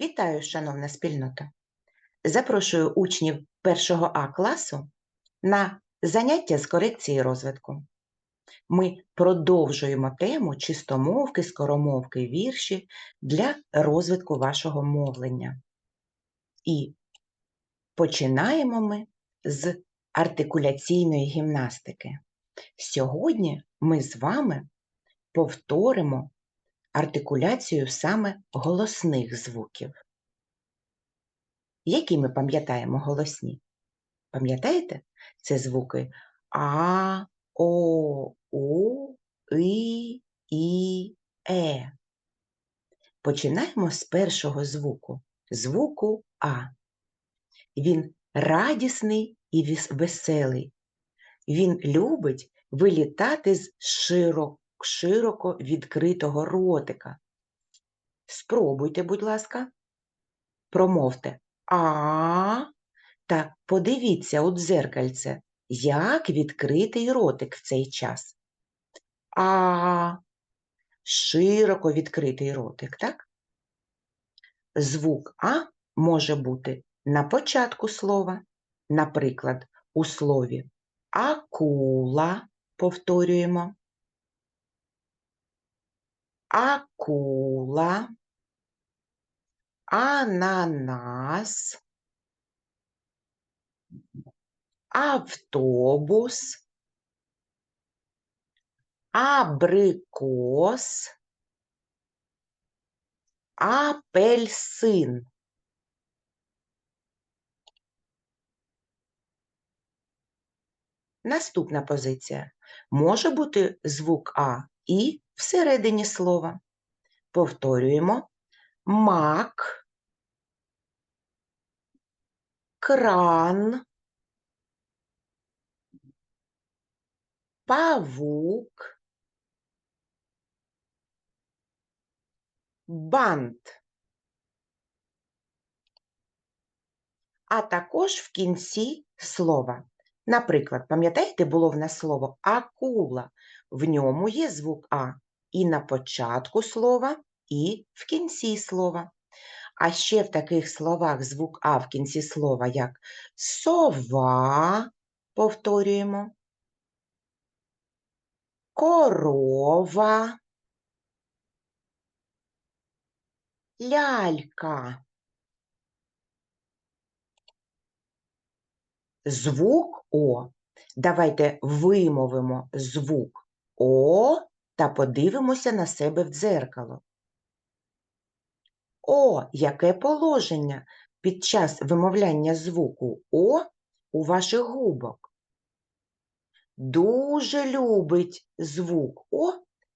Вітаю, шановна спільнота! Запрошую учнів 1 А класу на заняття з корекції розвитку. Ми продовжуємо тему чистомовки, скоромовки, вірші для розвитку вашого мовлення. І починаємо ми з артикуляційної гімнастики. Сьогодні ми з вами повторимо артикуляцію саме голосних звуків. Які ми пам'ятаємо голосні? Пам'ятаєте? Це звуки А, О, У, И, І, Е. Починаємо з першого звуку, звуку А. Він радісний і веселий. Він любить вилітати з широко, широко відкритого ротика. Спробуйте, будь ласка, промовте А та подивіться у дзеркальце, як відкритий ротик в цей час. А широко відкритий ротик, так? Звук А може бути на початку слова, наприклад, у слові акула повторюємо. Акула, ананас, автобус, абрикос, апельсин. Наступна позиція. Може бути звук А і всередині слова. Повторюємо мак, кран, павук, бант. А також в кінці слова. Наприклад, пам'ятаєте, було в нас слово акула. В ньому є звук А і на початку слова, і в кінці слова. А ще в таких словах звук А в кінці слова, як сова, повторюємо, корова, лялька. Звук О. Давайте вимовимо звук О та подивимося на себе в дзеркало. О, яке положення під час вимовляння звуку О у ваших губок? Дуже любить звук О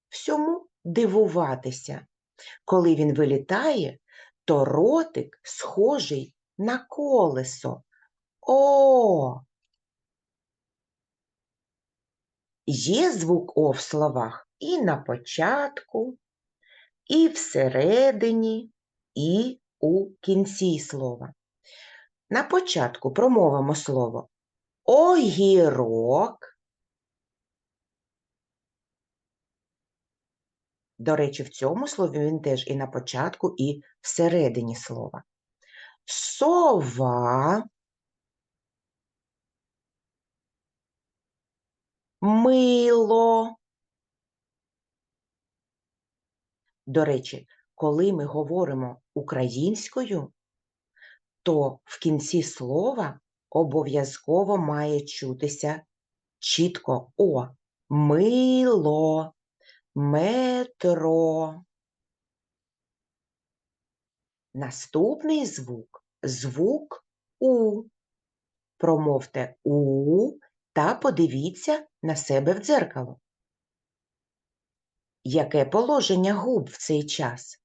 всьому дивуватися. Коли він вилітає, то ротик схожий на колесо. О. Є звук О в словах і на початку, і всередині, і у кінці слова. На початку промовимо слово огірок. До речі, в цьому слові він теж і на початку, і всередині слова. Сова. Мило. До речі, коли ми говоримо українською, то в кінці слова обов'язково має чутися чітко О. Мило, метро. Наступний звук звук У. Промовте У та подивіться на себе в дзеркало. Яке положення губ в цей час?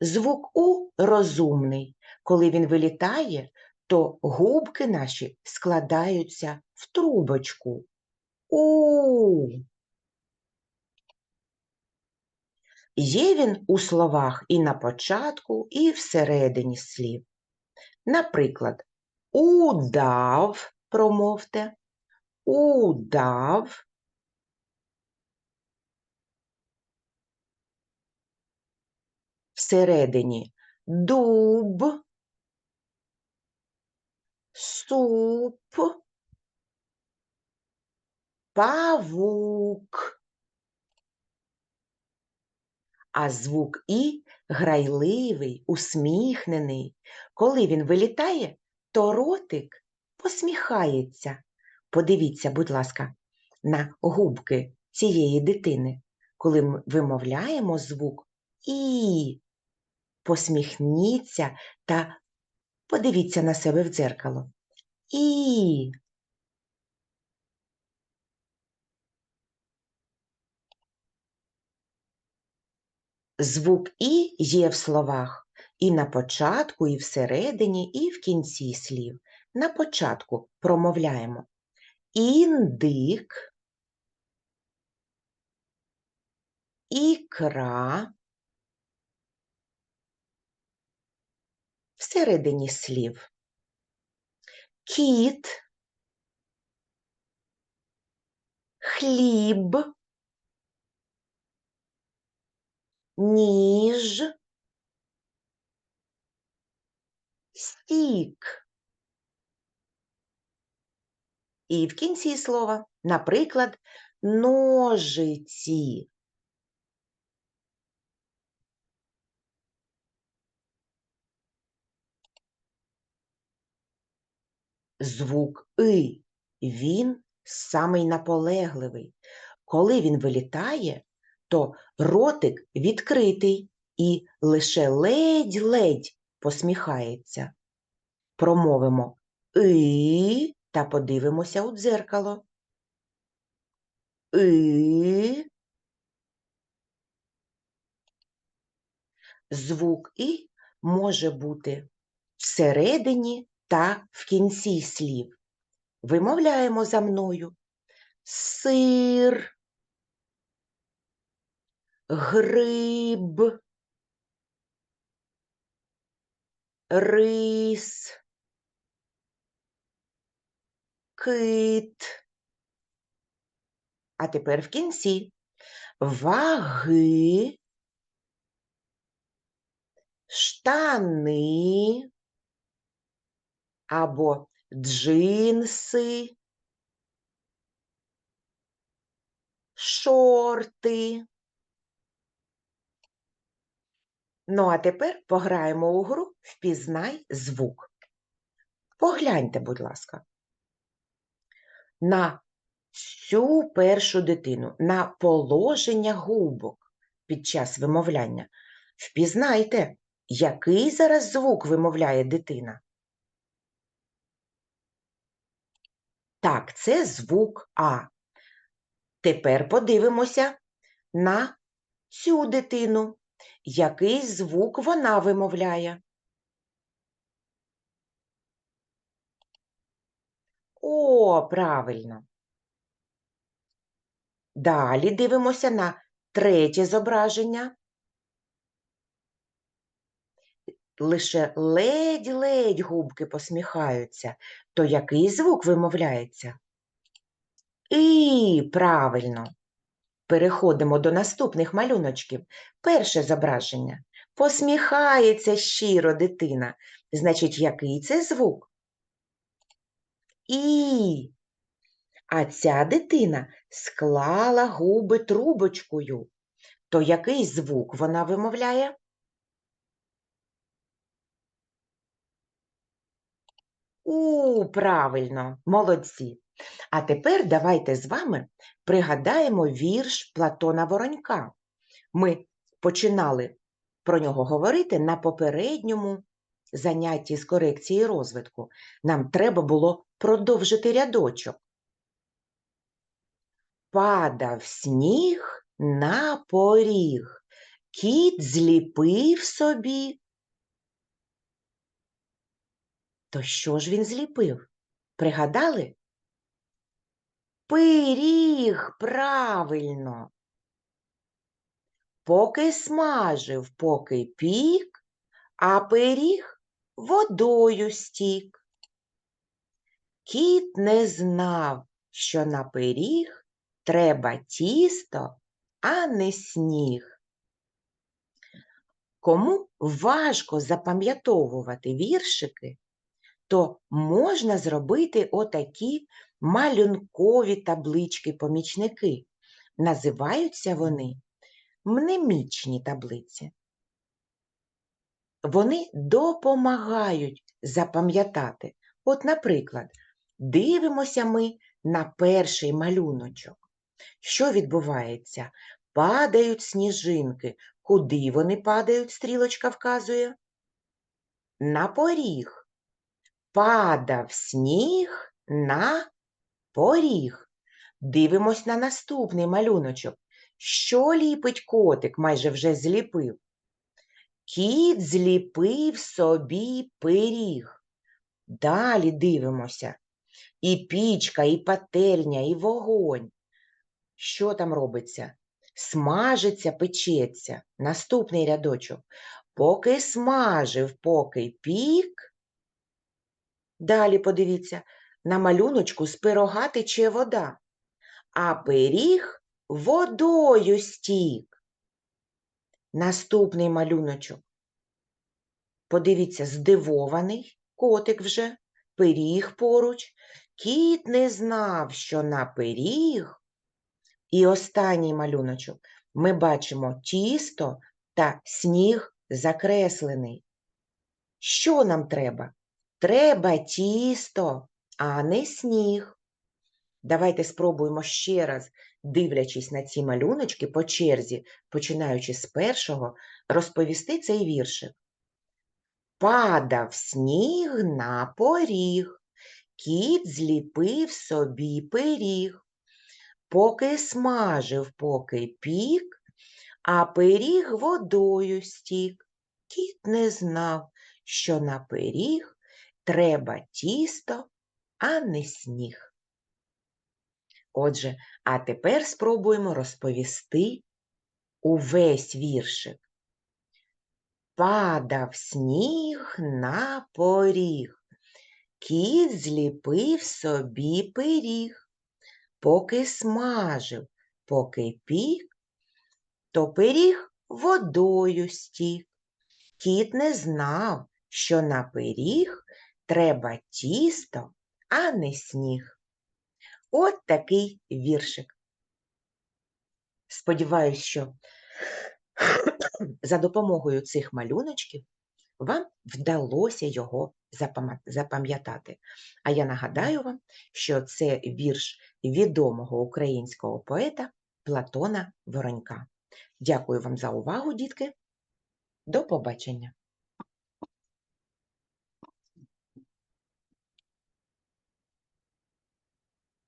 Звук У розумний. Коли він вилітає, то губки наші складаються в трубочку. У. Є він у словах і на початку, і всередині слів. Наприклад, удав, промовте, удав, всередині дуб, суп, павук. А звук І грайливий, усміхнений. Коли він вилітає, то ротик посміхається. Подивіться, будь ласка, на губки цієї дитини, коли ми вимовляємо звук І. Посміхніться та подивіться на себе в дзеркало. І. Звук І є в словах і на початку, і всередині, і в кінці слів. На початку промовляємо індик, ікра, всередині слів. Кіт, хліб, ніж, стік. І в кінці слова, наприклад, ножиці. Звук И, він самий наполегливий. Коли він вилітає, то ротик відкритий і лише ледь-ледь посміхається. Промовимо И та подивимося у дзеркало. И. Звук І може бути всередині та в кінці слів. Вимовляємо за мною сир, гриб, рис, кит. А тепер в кінці ваги, штани або джинси, шорти. Ну, а тепер пограємо у гру Впізнай звук. Погляньте, будь ласка, на цю першу дитину, на положення губок під час вимовляння. Впізнайте, який зараз звук вимовляє дитина. Так, це звук А. Тепер подивимося на цю дитину. Який звук вона вимовляє? О, правильно. Далі дивимося на третє зображення. Лише ледь-ледь губки посміхаються. То який звук вимовляється? І правильно. Переходимо до наступних малюночків. Перше зображення. Посміхається щиро дитина. Значить, який це звук? І. А ця дитина склала губи трубочкою. То який звук вона вимовляє? У, правильно, молодці. А тепер давайте з вами пригадаємо вірш Платона Воронька. Ми починали про нього говорити на попередньому занятті з корекції розвитку. Нам треба було продовжити рядочок. Падав сніг на поріг, кіт зліпив собі. То що ж він зліпив? Пригадали? Пиріг, правильно. Поки смажив, поки пік, а пиріг водою стік. Кіт не знав, що на пиріг треба тісто, а не сніг. Кому важко запам'ятовувати віршики, то можна зробити отакі малюнкові таблички-помічники. Називаються вони мнемічні таблиці. Вони допомагають запам'ятати. От, наприклад, дивимося ми на перший малюночок. Що відбувається? Падають сніжинки. Куди вони падають, стрілочка вказує? На поріг. Падав сніг на поріг. Дивимось на наступний малюночок. Що ліпить котик, майже вже зліпив? Кіт зліпив собі пиріг. Далі дивимося. І пічка, і пательня, і вогонь. Що там робиться? Смажиться, печеться. Наступний рядочок. Поки смажив, поки пік. Далі подивіться, на малюночку з пирога тече вода, а пиріг водою стік. Наступний малюночок. Подивіться, здивований котик вже, пиріг поруч. Кіт не знав, що на пиріг. І останній малюночок. Ми бачимо тісто та сніг закреслений. Що нам треба? Треба тісто, а не сніг. Давайте спробуємо ще раз, дивлячись на ці малюночки по черзі, починаючи з першого, розповісти цей віршик. Падав сніг на поріг, кіт зліпив собі пиріг, поки смажив, поки пік, а пиріг водою стік. Кіт не знав, що на пиріг треба тісто, а не сніг. Отже, а тепер спробуємо розповісти увесь віршик. Падав сніг на поріг, кіт зліпив собі пиріг, поки смажив, поки пік, то пиріг водою стік. Кіт не знав, що на пиріг треба тісто, а не сніг. От такий віршик. Сподіваюсь, що за допомогою цих малюночків вам вдалося його запам'ятати. А я нагадаю вам, що це вірш відомого українського поета Платона Воронька. Дякую вам за увагу, дітки. До побачення!